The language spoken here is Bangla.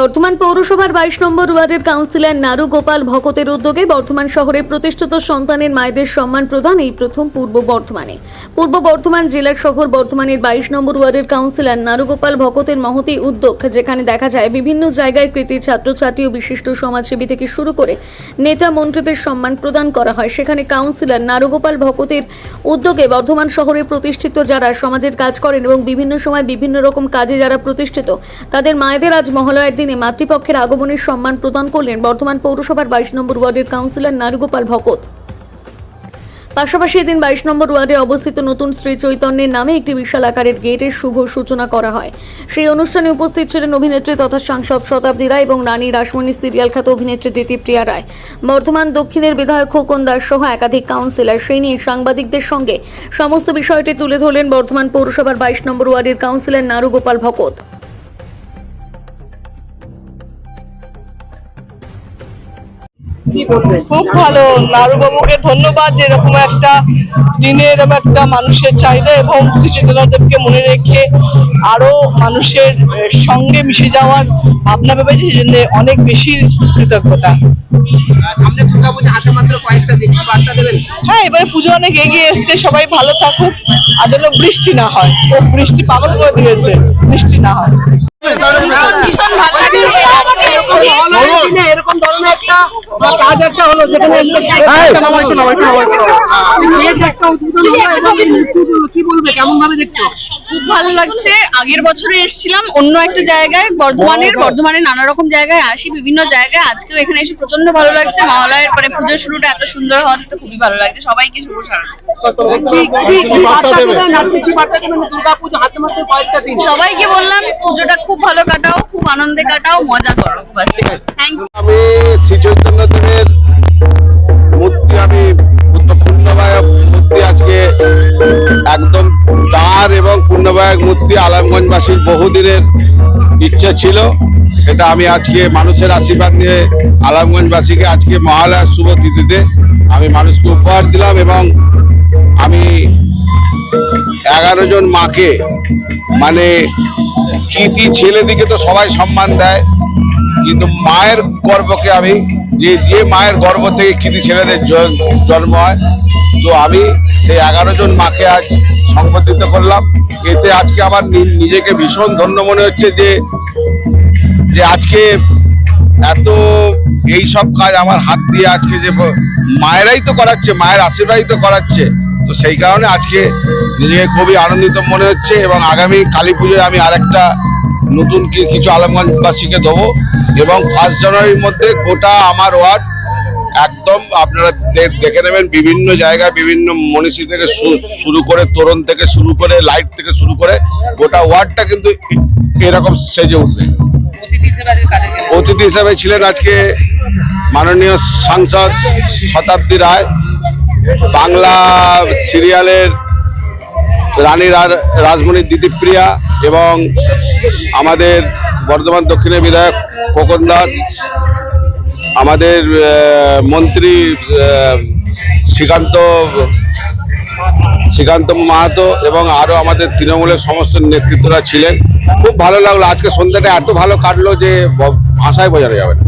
বর্ধমান পৌরসভার বাইশ নম্বর ওয়ার্ডের কাউন্সিলর নারু গোপাল ভকতের উদ্যোগে বর্ধমান শহরে প্রতিষ্ঠিত সন্তানের মায়েদের সম্মান প্রদান এই প্রথম পূর্ব বর্ধমানে। পূর্ব বর্ধমান জেলার শহর বর্ধমানের বাইশ নম্বর ওয়ার্ডের কাউন্সিলর নারুগোপাল ভকতের মহতি উদ্যোগ, যেখানে দেখা যায় বিভিন্ন জায়গায় কৃতি, ছাত্রছাত্রী ও বিশিষ্ট সমাজসেবী থেকে শুরু করে নেতা মন্ত্রীদের সম্মান প্রদান করা হয়। সেখানে কাউন্সিলর নারুগোপাল ভকতের উদ্যোগে বর্ধমান শহরে প্রতিষ্ঠিত যারা সমাজের কাজ করেন এবং বিভিন্ন সময় বিভিন্ন রকম কাজে যারা প্রতিষ্ঠিত, তাদের মায়েদের আজ মহালয়ার দিনে মাতৃপক্ষের আগমনের সম্মান প্রদান করলেন বর্ধমান পৌরসভার বাইশ নম্বর ওয়ার্ডের কাউন্সিলর নারুগোপাল ভকত। পাশাপাশি এদিন বাইশ নম্বর ওয়ার্ডে অবস্থিত নতুন শ্রী চৈতন্যের নামে একটি বিশাল আকারের গেটের শুভ সূচনা করা হয়। সেই অনুষ্ঠানে উপস্থিত ছিলেন অভিনেত্রী তথা সাংসদ শতাব্দী রায় এবং রানী রাসমণি সিরিয়াল খ্যাত অভিনেত্রী দিতিপ্রিয়া রায়। বর্ধমান দক্ষিণের বিধায়ক খোকন দাস সহ একাধিক কাউন্সিলর সেই নিয়ে সাংবাদিকদের সঙ্গে সমস্ত বিষয়টি তুলে ধরলেন বর্ধমান পৌরসভার বাইশ নম্বর ওয়ার্ডের কাউন্সিলর নারুগোপাল ভকত। খুব ভালো নারুবাবুকে ধন্যবাদ যে এরকম একটা দিনে এরকম একটা মানুষের চাহিদা এবং শ্রী চৈতন্যদেবকে মনে রেখে আরও মানুষের সঙ্গে মিশে যাওয়ার ভাবনা ভেবেছে সেই জন্য অনেক বেশি কৃতজ্ঞতা। হ্যাঁ এবারে পুজো অনেক এগিয়ে এসছে সবাই ভালো থাকুক আর যেন বৃষ্টি না হয়। ও বৃষ্টি পাগল করে দিয়েছে বৃষ্টি না হয় ভীষণ ভালো লাগে এরকম ধরনের একটা কাজ একটা হলো যেখানে কি বলবে? কেমন ভাবে দেখছ? খুব ভালো লাগছে। আগের বছরে এসেছিলাম অন্য একটা জায়গায় বর্ধমানের বর্ধমানে নানা রকম জায়গায় আসি বিভিন্ন জায়গায়। আজকেও এখানে এসে প্রচণ্ড ভালো লাগছে। মহালয়ের পরে পুজোর শুরুটা এত সুন্দর হওয়াতে তো খুবই ভালো লাগছে। সবাইকে শুভ সবাইকে বললাম পুজোটা খুব ভালো কাটাও খুব আনন্দে কাটাও মজা করো বাস। থ্যাংক ইউ শ্রী চৈতন্যদেবের মূর্তি আমি পূর্ণবায়ক মূর্তি আজকে একদম তার এবং পূর্ণবায়ক মূর্তি আলমগঞ্জবাসীর বহুদিনের ইচ্ছে ছিল। সেটা আমি আজকে মানুষের আশীর্বাদ নিয়ে আলমগঞ্জবাসীকে আজকে মহালয়ার শুভ তিথিতে আমি মানুষকে উপহার দিলাম এবং আমি এগারো জন মাকে মানে কৃতি ছেলেদিকে তো সবাই সম্মান দেয়। কিন্তু মায়ের গর্বকে আমি যে যে মায়ের গর্ভ থেকে কৃতি ছেলেদের জন্ম হয়, তো আমি সেই এগারো জন মাকে আজ সংবর্ধিত করলাম। এতে আজকে আমার নিজেকে ভীষণ ধন্য মনে হচ্ছে যে যে আজকে এত, এই সব কাজ আমার হাত দিয়ে আজকে যে মায়েরাই তো করাচ্ছে, মায়ের আশীর্বাদই তো করাচ্ছে। তো সেই কারণে আজকে নিজেকে খুবই আনন্দিত মনে হচ্ছে এবং আগামী কালী পুজোয় আমি আরেকটা নতুন কিছু আলমগঞ্জবাসীকে দেবো। এবং ফার্স্ট জানুয়ারির মধ্যে গোটা আমার ওয়ার্ড একদম আপনারা দেখে নেবেন বিভিন্ন জায়গায় বিভিন্ন মনীষী থেকে শুরু করে তোরণ থেকে শুরু করে লাইট থেকে শুরু করে গোটা ওয়ার্ডটা কিন্তু এরকম সেজে উঠবে। অতিথি হিসাবে ছিলেন আজকে মাননীয় সাংসদ শতাব্দী রায়। বাংলা সিরিয়ালের রানী রাজমণি দিদিপ্রিয়া এবং আমাদের বর্ধমান দক্ষিণের বিধায়ক খোকন দাস, আমাদের মন্ত্রী শ্রীকান্ত শ্রীকান্ত মাহাতো এবং আরও আমাদের তৃণমূলের সমস্ত নেতৃত্বরা ছিলেন। খুব ভালো লাগল। আজকে সন্ধ্যাটা এত ভালো কাটলো যে ভাষায় বোঝানো যাবে না।